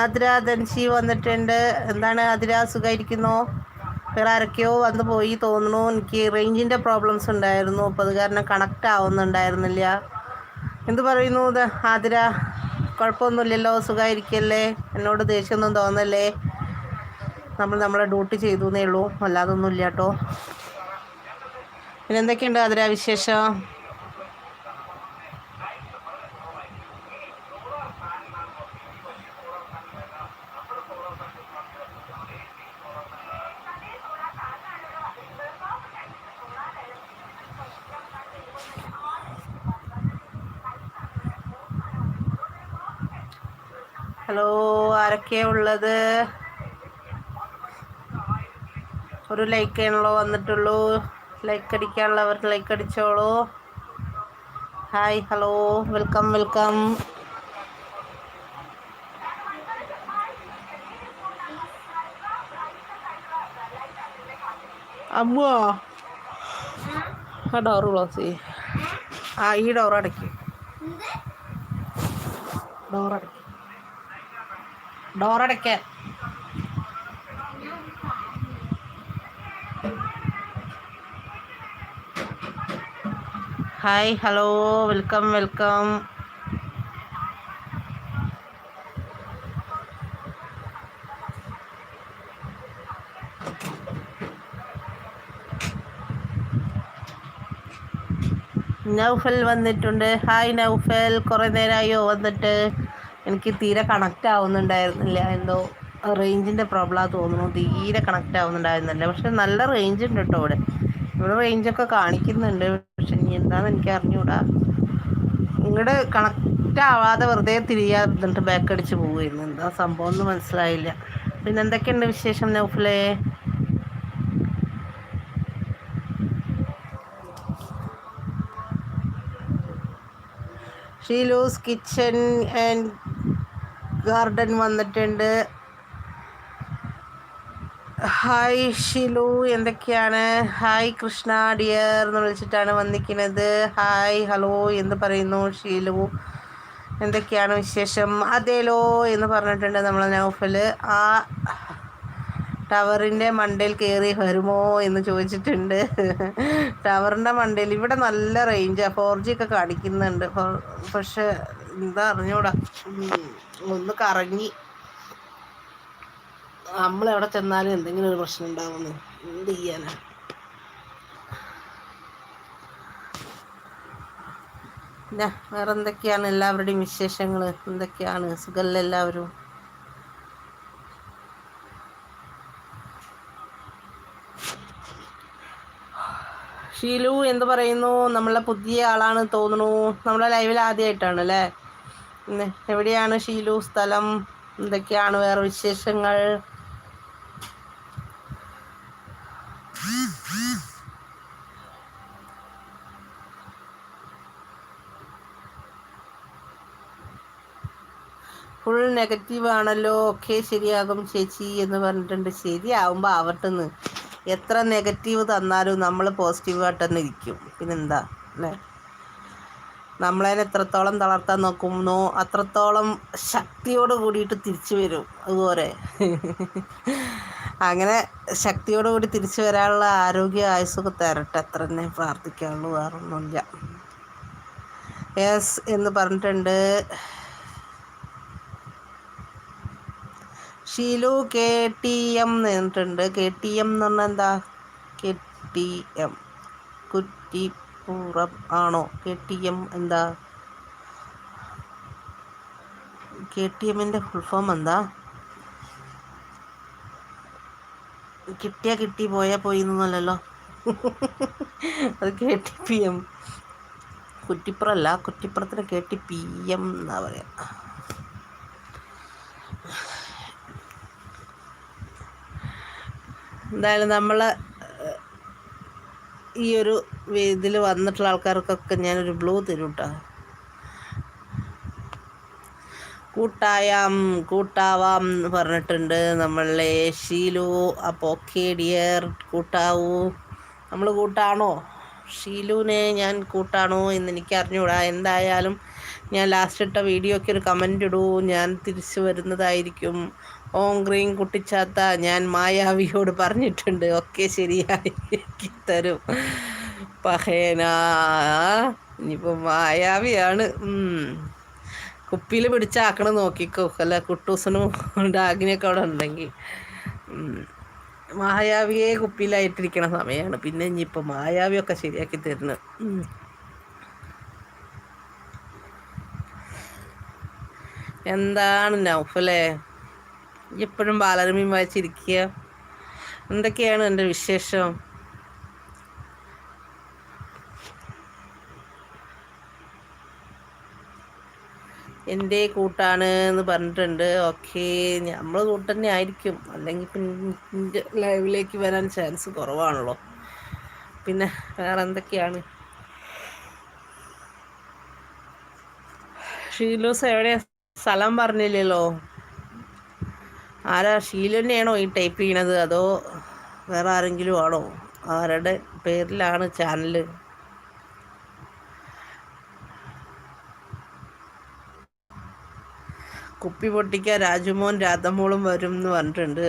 ആതിര ധൻഷി വന്നിട്ടുണ്ട്. എന്താണ് ആതിര? സുഖമായിരിക്കുന്നു വേറെ ആരൊക്കെയോ വന്നു പോയി തോന്നുന്നു. എനിക്ക് റേഞ്ചിന്റെ പ്രോബ്ലംസ് ഉണ്ടായിരുന്നു. അപ്പോൾ അത് കാരണം കണക്റ്റ് ആവുന്നുണ്ടായിരുന്നില്ല. എന്ത് പറയുന്നു ആതിര കുഴപ്പമൊന്നുമില്ലല്ലോ? സുഖമായിരിക്കല്ലേ എന്നോട് ദേഷ്യമൊന്നും തോന്നല്ലേ? നമ്മൾ നമ്മളെ ഡ്യൂട്ടി ചെയ്തു എന്നേ ഉള്ളൂ. അല്ലാതൊന്നുമില്ല കേട്ടോ. പിന്നെന്തൊക്കെയുണ്ട് ആതിര വിശേഷം ഹലോ ആരൊക്കെയാ ഉള്ളത്. ഒരു ലൈക്ക് ആണല്ലോ വന്നിട്ടുള്ളൂ. ലൈക്ക് അടിക്കാനുള്ളവർ ലൈക്ക് അടിച്ചോളൂ. ഹായ് ഹലോ വെൽക്കം വെൽക്കം അമ്മോ ആ ഡോറ് ക്ലോസ് ചെയ്യ്. ആ ഈ ഡോർ അടയ്ക്കും ഡോർ അടയ്ക്കും ഡോർ അടയ്ക്കാൻ hi hello welcome welcome. Naufal വന്നിട്ടുണ്ട്. ഹായ് നൗഫൽ കുറേ നേരമായോ വന്നിട്ട്? എനിക്ക് തീരെ കണക്റ്റ് ആവുന്നുണ്ടായിരുന്നില്ല. എന്തോ റേഞ്ചിന്റെ പ്രോബ്ലം തോന്നുന്നു. തീരെ കണക്റ്റ് ആവുന്നുണ്ടായിരുന്നില്ല. പക്ഷെ നല്ല റേഞ്ച് ഉണ്ട് കേട്ടോ ഇവിടെ ഇവിടെ റേഞ്ചൊക്കെ കാണിക്കുന്നുണ്ട്. പക്ഷെ ഇനി എന്താണെന്ന് എനിക്ക് അറിഞ്ഞൂടാ. ഇങ്ങോട്ട് കണക്റ്റ് ആവാതെ വെറുതെ തിരിയാതിട്ട് ബാക്ക് അടിച്ച് പോവുമായിരുന്നു എന്താ സംഭവം ഒന്നും മനസ്സിലായില്ല. പിന്നെ എന്തൊക്കെയുണ്ട് വിശേഷം നൗഫിലേ? ഷീലൂസ് കിച്ചൺ ആൻഡ് ഗാർഡൻ വന്നിട്ടുണ്ട്. ഹായ് ഷിലു. എന്തൊക്കെയാണ്? ഹായ് കൃഷ്ണ ഡിയർ എന്ന് വിളിച്ചിട്ടാണ് വന്നിരിക്കുന്നത് ഹായ് ഹലോ എന്ന് പറയുന്നു ഷീലു. എന്തൊക്കെയാണ് വിശേഷം? അതേലോ എന്ന് പറഞ്ഞിട്ടുണ്ട് നമ്മളെ നൗഫൽ. ആ ടവറിന്റെ മണ്ടയിൽ കയറി വരുമോ എന്ന് ചോദിച്ചിട്ടുണ്ട്. ടവറിന്റെ മണ്ടയിൽ ഇവിടെ നല്ല റേഞ്ചാണ് ഫോർ ജി ഒക്കെ കാണിക്കുന്നുണ്ട്. പക്ഷെ എന്താ അറിഞ്ഞൂടാ. ഒന്ന് കറങ്ങി. നമ്മൾ എവിടെ ചെന്നാലും എന്തെങ്കിലും ഒരു പ്രശ്നം ഉണ്ടാവുന്നു എന്ത് ചെയ്യാനാ? വേറെ എന്തൊക്കെയാണ് എല്ലാവരുടെയും വിശേഷങ്ങൾ എന്തൊക്കെയാണ്? സുഖമല്ല എല്ലാവരും? ഷീലു എന്ത് പറയുന്നു? നമ്മളെ പുതിയ ആളാണ് തോന്നുന്നു. നമ്മളെ ലൈവിൽ ആദ്യമായിട്ടാണ് അല്ലേ എവിടെയാണ് ഷീലു? സ്ഥലം എന്തൊക്കെയാണ്? വേറെ വിശേഷങ്ങൾ? ഫുൾ നെഗറ്റീവ് ആണല്ലോ. ഒക്കെ ശരിയാകും ചേച്ചി എന്ന് പറഞ്ഞിട്ടുണ്ട്. ശരിയാവുമ്പോൾ ആവട്ടെന്ന്. എത്ര നെഗറ്റീവ് തന്നാലും നമ്മൾ പോസിറ്റീവായിട്ട് തന്നെ ഇരിക്കും. പിന്നെന്താ? അല്ലേ? നമ്മളതിനെ എത്രത്തോളം തളർത്താൻ നോക്കുന്നോ അത്രത്തോളം ശക്തിയോട് കൂടിയിട്ട് തിരിച്ചു വരും അതുപോലെ. അങ്ങനെ ശക്തിയോട് കൂടി തിരിച്ചു വരാനുള്ള ആരോഗ്യ ആയുസ്സൊക്കെ തരട്ടെ. അത്ര തന്നെ പ്രാർത്ഥിക്കാനുള്ളൂ വേറൊന്നുമില്ല. യെസ് എന്ന് പറഞ്ഞിട്ടുണ്ട്. ഷീലു കെ ടി എം എന്നിട്ടുണ്ട് കെ ടി എം എന്ന് പറഞ്ഞാൽ എന്താ? K T M. കുറ്റിപ്പുറം ആണോ? കെ ടി എം എന്താ? കെ ടി എമ്മിന്റെ ഫുൾ ഫോം എന്താ? കിട്ടിയാ കിട്ടി പോയാൽ പോയി എന്നല്ലോ അത് കെ ടി പി എം. കുറ്റിപ്പുറമല്ല കുറ്റിപ്പുറത്തിന് കെ ടി പി എം എന്നാ പറയാ. എന്തായാലും നമ്മൾ ഈ ഒരു ഇതിൽ വന്നിട്ടുള്ള ആൾക്കാർക്കൊക്കെ ഞാനൊരു ബ്ലൂ തരും കേട്ടോ കൂട്ടായാം കൂട്ടാവാം എന്ന് പറഞ്ഞിട്ടുണ്ട് നമ്മളെ ഷീലു. അപ്പോൾ ഓക്കെ ഡിയർ. കൂട്ടാവൂ. നമ്മൾ കൂട്ടാണോ? ഷീലുവിനെ ഞാൻ കൂട്ടാണോ എന്ന് എനിക്ക് അറിഞ്ഞുകൂടാ എന്തായാലും ഞാൻ ലാസ്റ്റ് ഇട്ട വീഡിയോയ്ക്ക് ഒരു കമന്റ് ഇടൂ. ഞാൻ തിരിച്ചു വരുന്നതായിരിക്കും. ഓം ഗ്രീൻ കുട്ടിച്ചാത്ത. ഞാൻ മായാവിയോട് പറഞ്ഞിട്ടുണ്ട്. ഒക്കെ ശരിയായി. തരും. പഹേന ഇനിയിപ്പോൾ മായാവിയാണ്. കുപ്പിയിൽ പിടിച്ചാക്കണം നോക്കിക്കോ. അല്ല കുട്ടൂസനും ഡാഗിനൊക്കെ അവിടെ ഉണ്ടെങ്കിൽ. മായാവിയെ കുപ്പിയിലായിട്ടിരിക്കണ സമയമാണ് പിന്നെ ഇനിയിപ്പോൾ മായാവിയൊക്കെ ശരിയാക്കി തരുന്നത് എന്താണ് നൗഫലേ എപ്പോഴും ബാലരമയും വായിച്ചിരിക്കുക. എന്തൊക്കെയാണ് എന്റെ വിശേഷം? എന്റെ കൂട്ടാണ് എന്ന് പറഞ്ഞിട്ടുണ്ട്. ഓക്കെ നമ്മൾ കൂട്ടന്നെ ആയിരിക്കും. അല്ലെങ്കിൽ പിന്നെ ലൈവിലേക്ക് വരാൻ ചാൻസ് കുറവാണല്ലോ. പിന്നെ വേറെ എന്തൊക്കെയാണ് ഷീലോസ് എവിടെ സ്ഥലം പറഞ്ഞില്ലല്ലോ. ആരാ? ഷീല തന്നെയാണോ ഈ ടൈപ്പ് ചെയ്യണത്? അതോ വേറെ ആരെങ്കിലും ആണോ? ആരുടെ പേരിലാണ് ചാനൽ കുപ്പി പൊട്ടിക്കാൻ രാജുമോൻ രാധമോളും വരും എന്ന് പറഞ്ഞിട്ടുണ്ട്.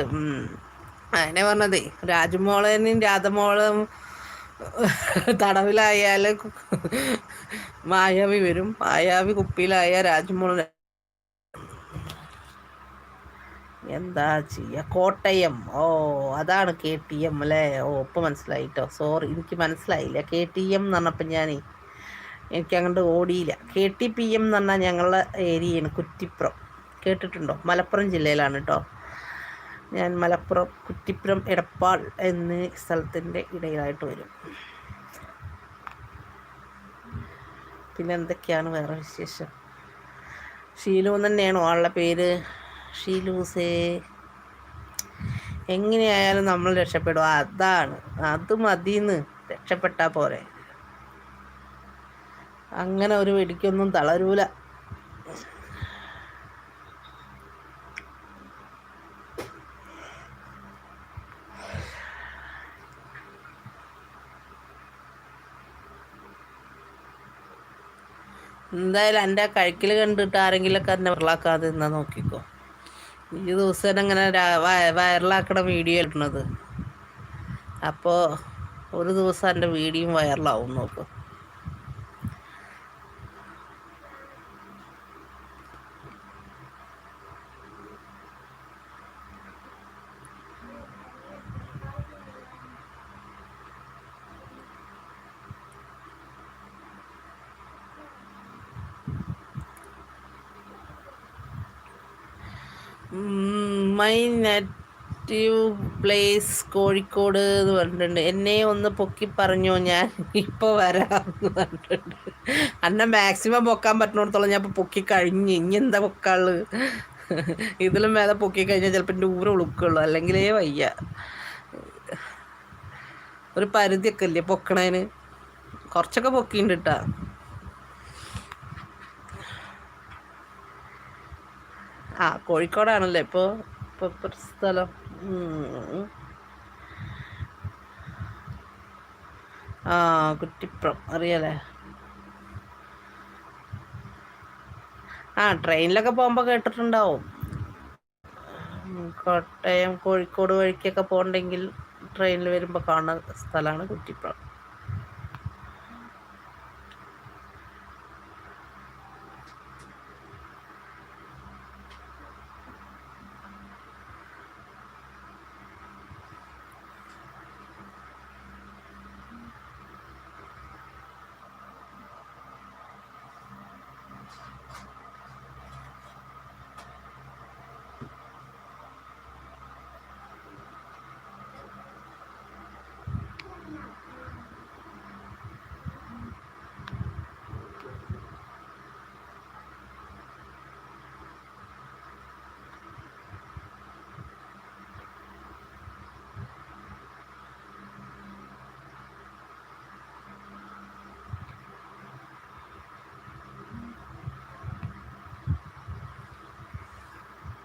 അങ്ങനെ പറഞ്ഞതേ രാജുമോളനും രാധമോളും തടവിലായാൽ മായാവി വരും. മായാവി കുപ്പിയിലായ രാജ്മോൾ എന്താ ചെയ്യുക കോട്ടയം. ഓ അതാണ് കെ ടി എം അല്ലേ? ഓ ഇപ്പം മനസ്സിലായിട്ടോ സോറി എനിക്ക് മനസ്സിലായില്ല. കെ ടി എം എന്ന് പറഞ്ഞപ്പോൾ ഞാൻ എനിക്ക് അങ്ങോട്ട് ഓടിയില്ല. കെ ടി പി എം എന്ന് പറഞ്ഞാൽ ഞങ്ങളുടെ ഏരിയയാണ് കുറ്റിപ്പുറം. കേട്ടിട്ടുണ്ടോ? മലപ്പുറം ജില്ലയിലാണ് കേട്ടോ ഞാൻ മലപ്പുറം കുറ്റിപ്പുറം എടപ്പാൾ എന്ന സ്ഥലത്തിന്റെ ഇടയിലായിട്ട് വരും. പിന്നെ എന്തൊക്കെയാണ് വേറെ വിശേഷം? ഷീലു തന്നെയാണോ ആളുടെ പേര്? ഷീലൂസേ എങ്ങനെയായാലും നമ്മൾ രക്ഷപ്പെടും. അതാണ്. അത് മതിന്ന് രക്ഷപ്പെട്ടാൽ പോരെ. അങ്ങനെ ഒരു വെടിക്കൊന്നും തളരൂല. എന്തായാലും എന്റെ കഴിക്കൽ കണ്ടിട്ട് ആരെങ്കിലുമൊക്കെ എന്നെ വൈറലാക്കാതെ നിന്നാ നോക്കിക്കോ. ഈ ദിവസം അങ്ങനെ വൈറലാക്കണ വീഡിയോ ഇടുന്നത് അപ്പോൾ ഒരു ദിവസം എന്റെ വീഡിയോയും വൈറലാവും നോക്കും. മൈ നെറ്റീവ് പ്ലേസ് കോഴിക്കോട് എന്ന് പറഞ്ഞിട്ടുണ്ട്. എന്നെ ഒന്ന് പൊക്കി പറഞ്ഞോ ഞാൻ? ഇപ്പോൾ വരാം എന്ന് പറഞ്ഞിട്ടുണ്ട്. അന്നെ മാക്സിമം പൊക്കാൻ പറ്റുന്നിടത്തോളം ഞാൻ ഇപ്പോൾ പൊക്കി കഴിഞ്ഞ്. ഇനി എന്താ പൊക്കാൾ ഇതിലും മേലെ പൊക്കി കഴിഞ്ഞാൽ ചിലപ്പോൾ എന്റെ ഊരെ ഉളുക്കുള്ളൂ. അല്ലെങ്കിലേ വയ്യ. ഒരു പരിധിയൊക്കെ ഇല്ലേ പൊക്കണേന്? കുറച്ചൊക്കെ പൊക്കിണ്ട് കേട്ടാ ആ കോഴിക്കോടാണല്ലേ ഇപ്പോൾ സ്ഥലം. ആ കുറ്റിപ്പുറം. അറിയാലേ? ആ ട്രെയിനിലൊക്കെ പോകുമ്പോൾ കേട്ടിട്ടുണ്ടാവും. കോട്ടയം കോഴിക്കോട് വഴിക്കൊക്കെ പോകണ്ടെങ്കിൽ ട്രെയിനിൽ വരുമ്പോൾ കാണുന്ന സ്ഥലമാണ് കുറ്റിപ്പുറം.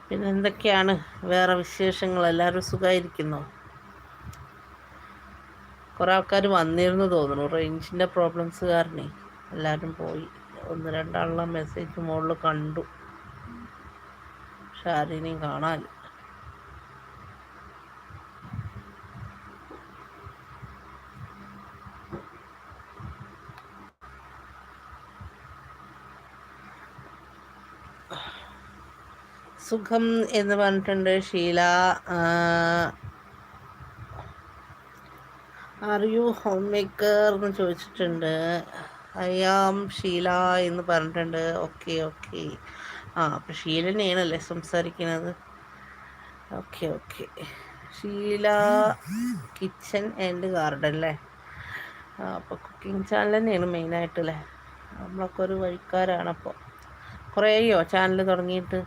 പിന്നെ എന്തൊക്കെയാണ് വേറെ വിശേഷങ്ങൾ? എല്ലാവരും സുഖമായിരിക്കുന്നു കുറേ ആൾക്കാർ വന്നിരുന്നു തോന്നുന്നു. റേഞ്ചിന്റെ പ്രോബ്ലംസ് കാരണേ എല്ലാവരും പോയി. ഒന്ന് രണ്ടാളുള്ള മെസ്സേജ് മുകളിൽ കണ്ടു. പക്ഷെ ആരെയും കാണാൻ സുഖം എന്ന് പറഞ്ഞിട്ടുണ്ട്. Sheela are you home maker എന്ന് ചോദിച്ചിട്ടുണ്ട്. ഐ ആം ഷീല എന്ന് പറഞ്ഞിട്ടുണ്ട്. ഓക്കെ ഓക്കെ ആ അപ്പം ഷീലനെയാണല്ലേ സംസാരിക്കുന്നത്. Okay okay Sheela kitchen and garden അല്ലേ അപ്പോൾ കുക്കിംഗ് ചാനൽ തന്നെയാണ് മെയിനായിട്ട് അല്ലേ നമ്മളൊക്കെ ഒരു വഴിക്കാരാണ് അപ്പോൾ കുറേയോ ചാനൽ തുടങ്ങിയിട്ട്?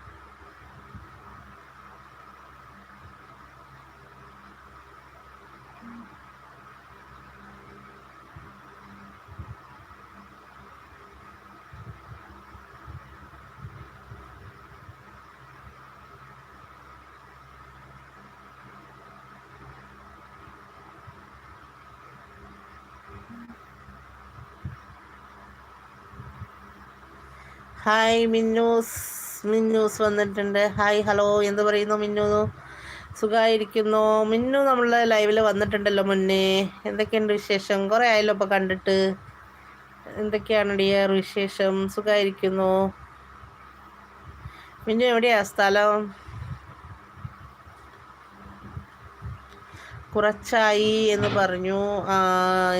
ഹായ് മിന്നൂസ് മിന്നൂസ് വന്നിട്ടുണ്ട്. ഹായ് ഹലോ എന്ത് പറയുന്നു മിന്നു? സുഖമായിരിക്കുന്നു മിന്നു നമ്മളെ ലൈവിൽ വന്നിട്ടുണ്ടല്ലോ മുന്നേ. എന്തൊക്കെയുണ്ട് വിശേഷം? കുറേ ആയല്ലോ ഇപ്പോൾ കണ്ടിട്ട്. എന്തൊക്കെയാണ് ഡിയർ വിശേഷം? സുഖമായിരിക്കുന്നു മിന്നു എവിടെയാ? സ്ഥലം? കുറച്ചായി എന്ന് പറഞ്ഞു.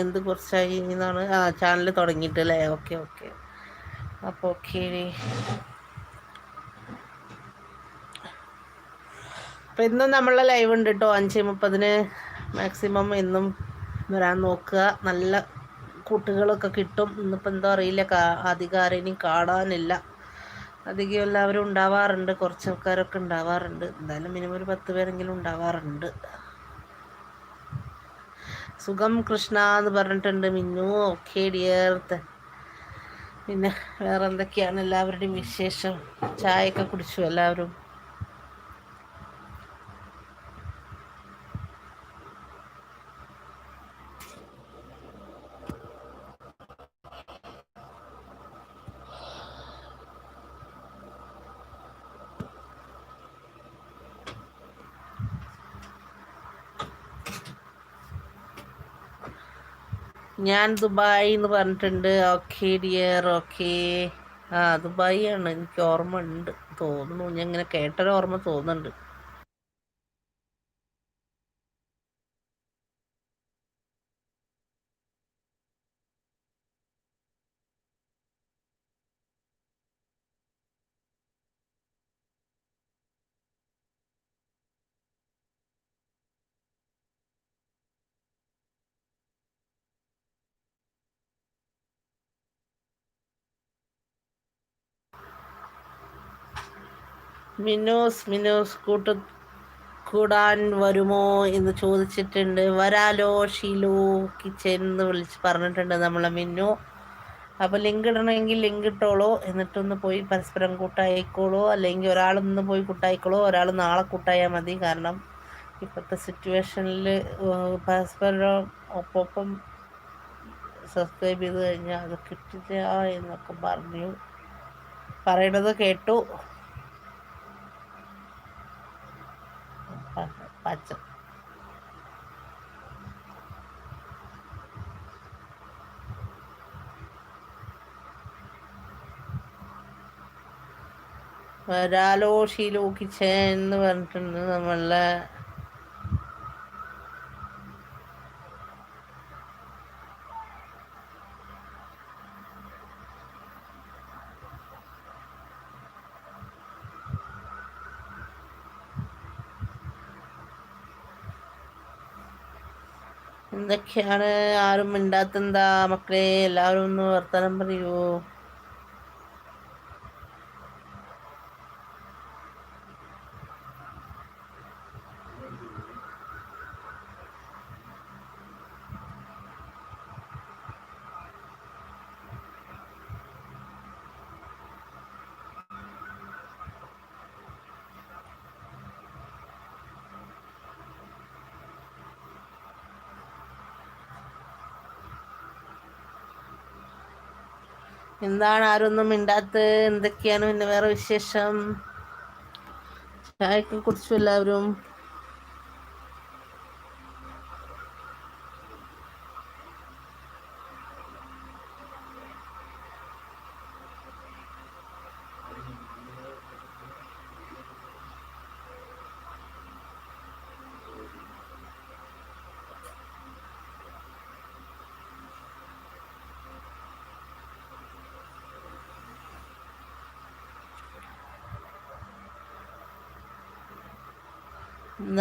എന്ത് കുറച്ചായി എന്നാണ്? ആ ചാനൽ തുടങ്ങിയിട്ട് അല്ലേ? Okay okay. അപ്പോൾ ഓക്കെ അപ്പം ഇന്നും നമ്മളെ ലൈവ് ഉണ്ട് കേട്ടോ അഞ്ച് മുപ്പതിന് മാക്സിമം ഇന്നും വരാൻ നോക്കുക. നല്ല കൂട്ടുകളൊക്കെ കിട്ടും. ഇന്നിപ്പോൾ എന്തോ അറിയില്ല. അധികാരം കാണാനില്ല. അധികം എല്ലാവരും ഉണ്ടാവാറുണ്ട്. കുറച്ച് ആൾക്കാരൊക്കെ ഉണ്ടാവാറുണ്ട്. എന്തായാലും മിനിമം ഒരു പത്ത് പേരെങ്കിലും ഉണ്ടാവാറുണ്ട്. സുഖം കൃഷ്ണ എന്ന് പറഞ്ഞിട്ടുണ്ട്. മിന്നു ഓക്കെ ഡിയർ പിന്നെ വേറെ എന്തൊക്കെയാണ് എല്ലാവരുടെയും വിശേഷം? ചായയൊക്കെ കുടിച്ചു എല്ലാവരും? ഞാൻ ദുബായ് എന്ന് പറഞ്ഞിട്ടുണ്ട്. ഓക്കെ ഡിയർ ഓക്കെ ആ ദുബായി ആണ്. എനിക്ക് ഓർമ്മ ഉണ്ട്. തോന്നുന്നു. ഞാൻ ഇങ്ങനെ കേട്ടൊരു ഓർമ്മ തോന്നുന്നുണ്ട്. മിനോസ് മിനോസ് കൂട്ട കൂടാൻ വരുമോ എന്ന് ചോദിച്ചിട്ടുണ്ട്. വരാലോ ഷീലു കിച്ചൻ എന്ന് വിളിച്ച് പറഞ്ഞിട്ടുണ്ട് നമ്മളെ മിന്നു. അപ്പോൾ ലിങ്ക് ഇടണമെങ്കിൽ ലിങ്ക് ഇട്ടോളൂ. എന്നിട്ടൊന്ന് പോയി പരസ്പരം കൂട്ടായിക്കോളൂ. അല്ലെങ്കിൽ ഒരാളൊന്ന് പോയി കൂട്ടായിക്കോളൂ. ഒരാൾ നാളെ കൂട്ടായാൽ മതി. കാരണം ഇപ്പോഴത്തെ സിറ്റുവേഷനിൽ പരസ്പരം ഒപ്പം സബ്സ്ക്രൈബ് ചെയ്ത് കഴിഞ്ഞാൽ അത് കിട്ടില്ല എന്നൊക്കെ പറഞ്ഞു. പറയണത് കേട്ടു. പച്ച വരാലോ ഷീലോ പറഞ്ഞിട്ടുണ്ട് നമ്മളെ എന്തൊക്കെയാണ് ആരും മിണ്ടാത്തെന്താ? മക്കളെ എല്ലാവരും ഒന്ന് വർത്തമാനം പറയൂ. എന്താണ് ആരൊന്നും മിണ്ടാത്തത്? എന്തൊക്കെയാണ് പിന്നെ വേറെ വിശേഷം? ചായക്കെ കുടിച്ചോ എല്ലാവരും.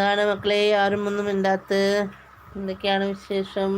എന്താണ് മക്കളെ? ആരും ഒന്നും മിണ്ടാത്തത് എന്തൊക്കെയാണ് വിശേഷം?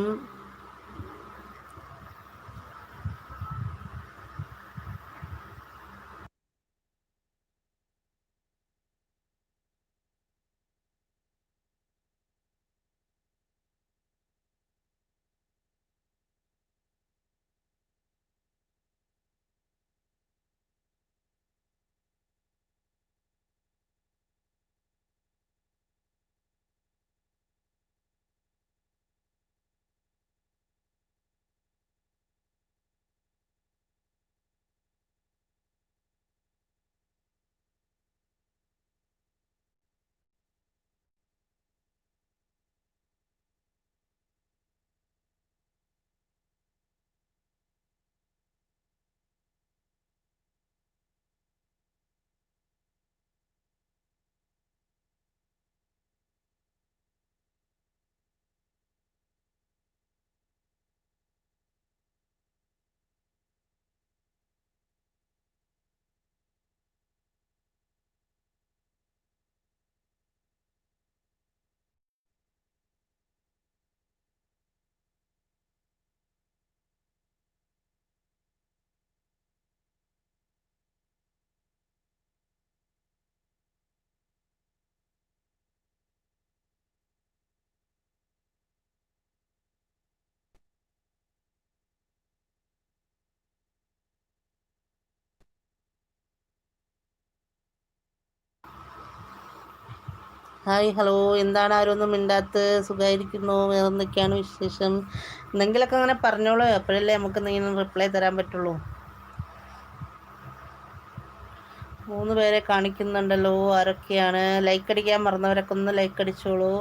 Hi hello. എന്താണ്? ആരൊന്നും മിണ്ടാത്ത് സുഖമായിരിക്കുന്നു? വേറെ എന്തൊക്കെയാണ് വിശേഷം? എന്തെങ്കിലുമൊക്കെ അങ്ങനെ പറഞ്ഞോളൂ. എപ്പോഴല്ലേ നമുക്ക് എന്തെങ്കിലും റിപ്ലൈ തരാൻ പറ്റുള്ളൂ. മൂന്ന് പേരെ കാണിക്കുന്നുണ്ടല്ലോ. ആരൊക്കെയാണ്? ലൈക്ക് അടിക്കാൻ മറന്നവരൊക്കെ ഒന്ന് ലൈക്ക് അടിച്ചോളൂ.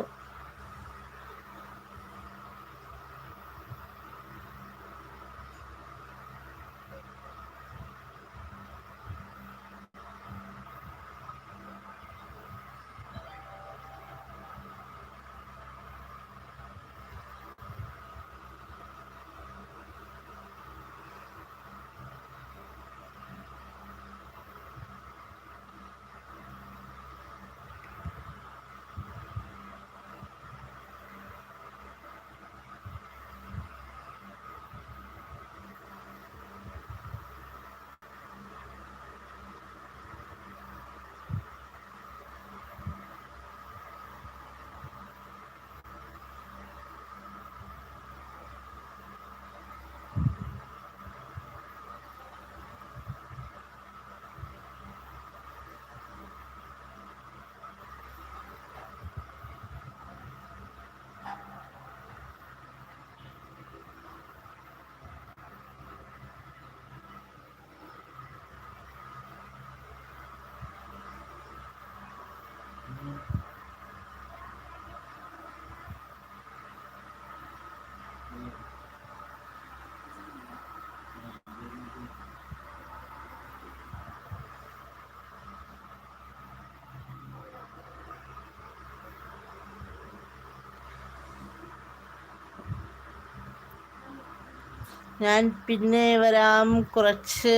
ഞാൻ പിന്നെ വരാം. കുറച്ച്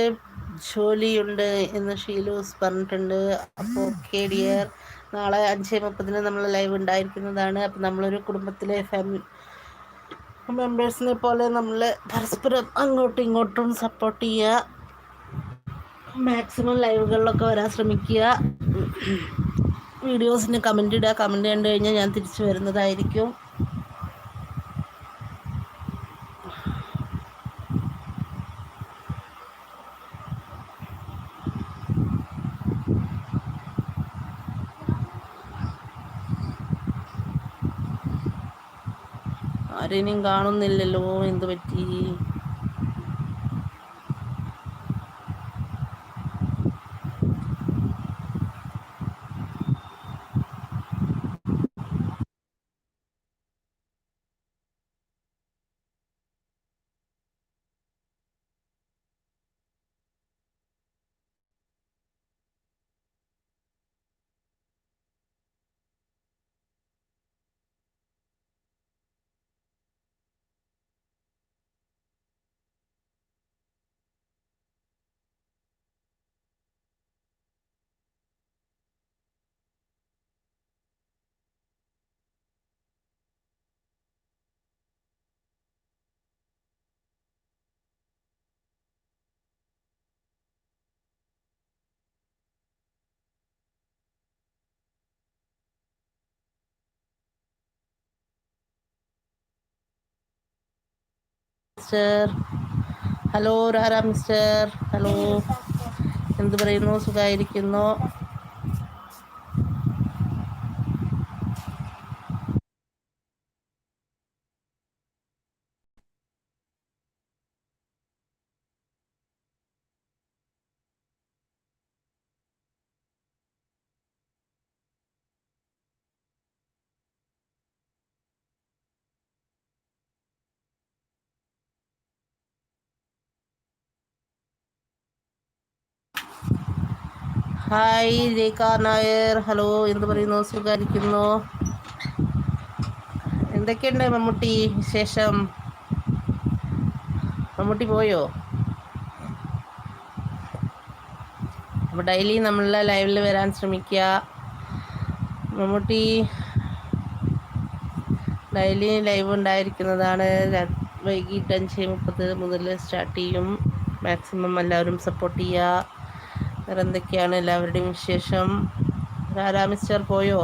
ജോലിയുണ്ട് എന്ന് ഷീലൂസ് പറഞ്ഞിട്ടുണ്ട്. അപ്പോൾ ഓക്കെ ഡിയർ. നാളെ അഞ്ച് മുപ്പതിന് നമ്മൾ ലൈവ് ഉണ്ടായിരിക്കുന്നതാണ്. അപ്പം നമ്മളൊരു കുടുംബത്തിലെ ഫാമിലി മെമ്പേഴ്സിനെ പോലെ നമ്മൾ പരസ്പരം അങ്ങോട്ടും ഇങ്ങോട്ടും സപ്പോർട്ട് ചെയ്യുക മാക്സിമം ലൈവുകളിലൊക്കെ വരാൻ ശ്രമിക്കുക. വീഡിയോസിന് കമന്റ് ഇടുക. കമന്റ് കണ്ടു കഴിഞ്ഞാൽ ഞാൻ തിരിച്ചു വരുന്നതായിരിക്കും. ആരെയും കാണുന്നില്ലല്ലോ എന്ത് പറ്റി? മിസ്റ്റർ ഹലോ രാരാ മിസ്റ്റർ ഹലോ എന്ത് പറയുന്നു? സുഖമായിരിക്കുന്നു ഹായ് രേഖ നായർ ഹലോ എന്ത് പറയുന്നു? സുഖമായിരിക്കുന്നു എന്തൊക്കെയുണ്ട് മമ്മൂട്ടി വിശേഷം? മമ്മൂട്ടി പോയോ? അപ്പോൾ ഡെയിലി നമ്മളുടെ ലൈവിൽ വരാൻ ശ്രമിക്കുക മമ്മൂട്ടി ഡെയിലി ലൈവ് ഉണ്ടായിരിക്കുന്നതാണ്. വൈകിട്ട് അഞ്ച് മുപ്പത് മുതൽ സ്റ്റാർട്ട് ചെയ്യും. മാക്സിമം എല്ലാവരും സപ്പോർട്ട് ചെയ്യുക. വേറെ എല്ലാവരുടെയും വിശേഷം? രാരാ മിസ്റ്റർ പോയോ?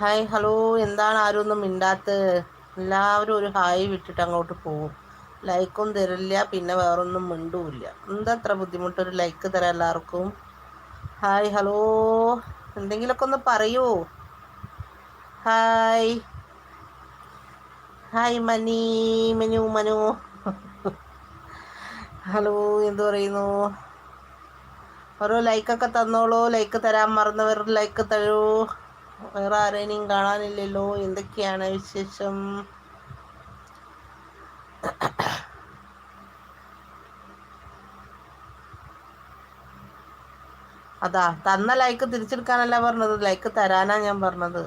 ഹായ് ഹലോ എന്താണ് ആരും ഒന്നും മിണ്ടാത്ത എല്ലാവരും ഒരു ഹായ് വിട്ടിട്ട് അങ്ങോട്ട് പോകും. ലൈക്കും തരില്ല പിന്നെ വേറൊന്നും മിണ്ടുമില്ല എന്താ അത്ര ബുദ്ധിമുട്ട്? ഒരു ലൈക്ക് തരാം എല്ലാവർക്കും. ഹായ് ഹലോ എന്തെങ്കിലുമൊക്കെ ഒന്ന് പറയൂ? Hi hi Mani. Manu Manu. Hello എന്തു പറയുന്നു? ഓരോ ലൈക്കൊക്കെ തന്നോളൂ. ലൈക്ക് തരാൻ മറന്നവർ ലൈക്ക് തരൂ. വേറെ ആരെയും കാണാനില്ലല്ലോ. എന്തൊക്കെയാണ് വിശേഷം? അതാ തന്ന ലൈക്ക് തിരിച്ചെടുക്കാനല്ല പറഞ്ഞത്. ലൈക്ക് തരാനാ ഞാൻ പറഞ്ഞത്.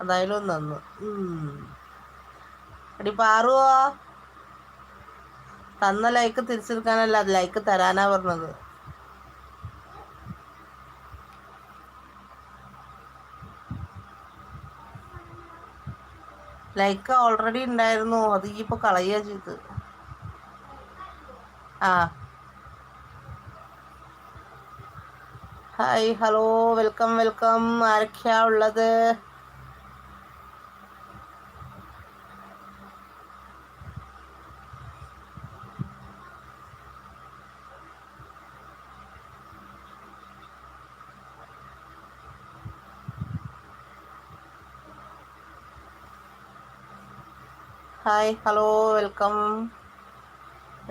അതായാലും നന്ന് അടി പാറുവോ തന്ന ലൈക്ക് തിരിച്ചെടുക്കാനല്ല ലൈക്ക് തരാനാ പറഞ്ഞത്. ലൈക്ക് ഓൾറെഡി ഉണ്ടായിരുന്നു. അത് ഈ ഇപ്പൊ കളയുക ചെയ്ത്. ആ. ഹായ് ഹലോ വെൽക്കം വെൽക്കം ആരൊക്കെയാ ഉള്ളത്? ഹായ് ഹലോ വെൽക്കം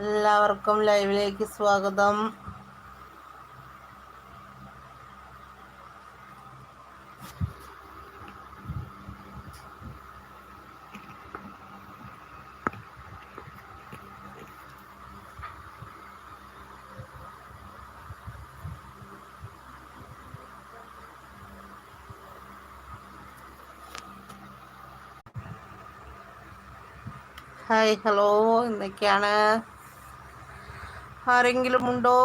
എല്ലാവർക്കും ലൈവിലേക്ക് സ്വാഗതം. ഹായ് ഹലോ എന്തൊക്കെയാണ്? ആരെങ്കിലും ഉണ്ടോ?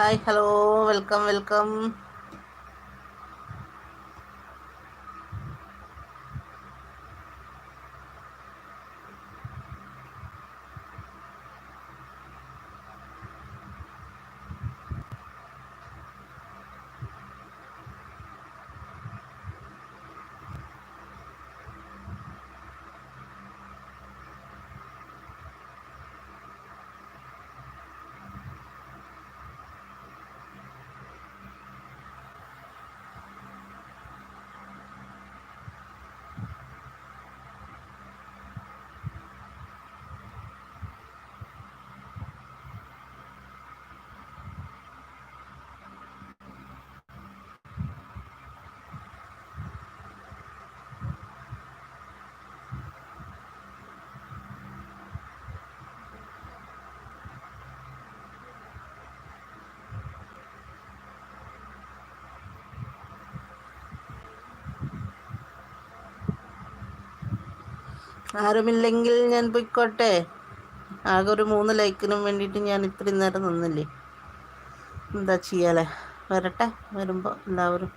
ഹായ് ഹലോ വെൽക്കം വെൽക്കം ആരുമില്ലെങ്കിൽ ഞാൻ പൊയ്ക്കോട്ടെ. ആകെ ഒരു മൂന്ന് ലൈക്കിനും വേണ്ടിയിട്ട് ഞാൻ ഇത്രയും നേരം നിന്നില്ലേ? എന്താ ചെയ്യാലേ? വരട്ടെ. വരുമ്പോൾ എല്ലാവരും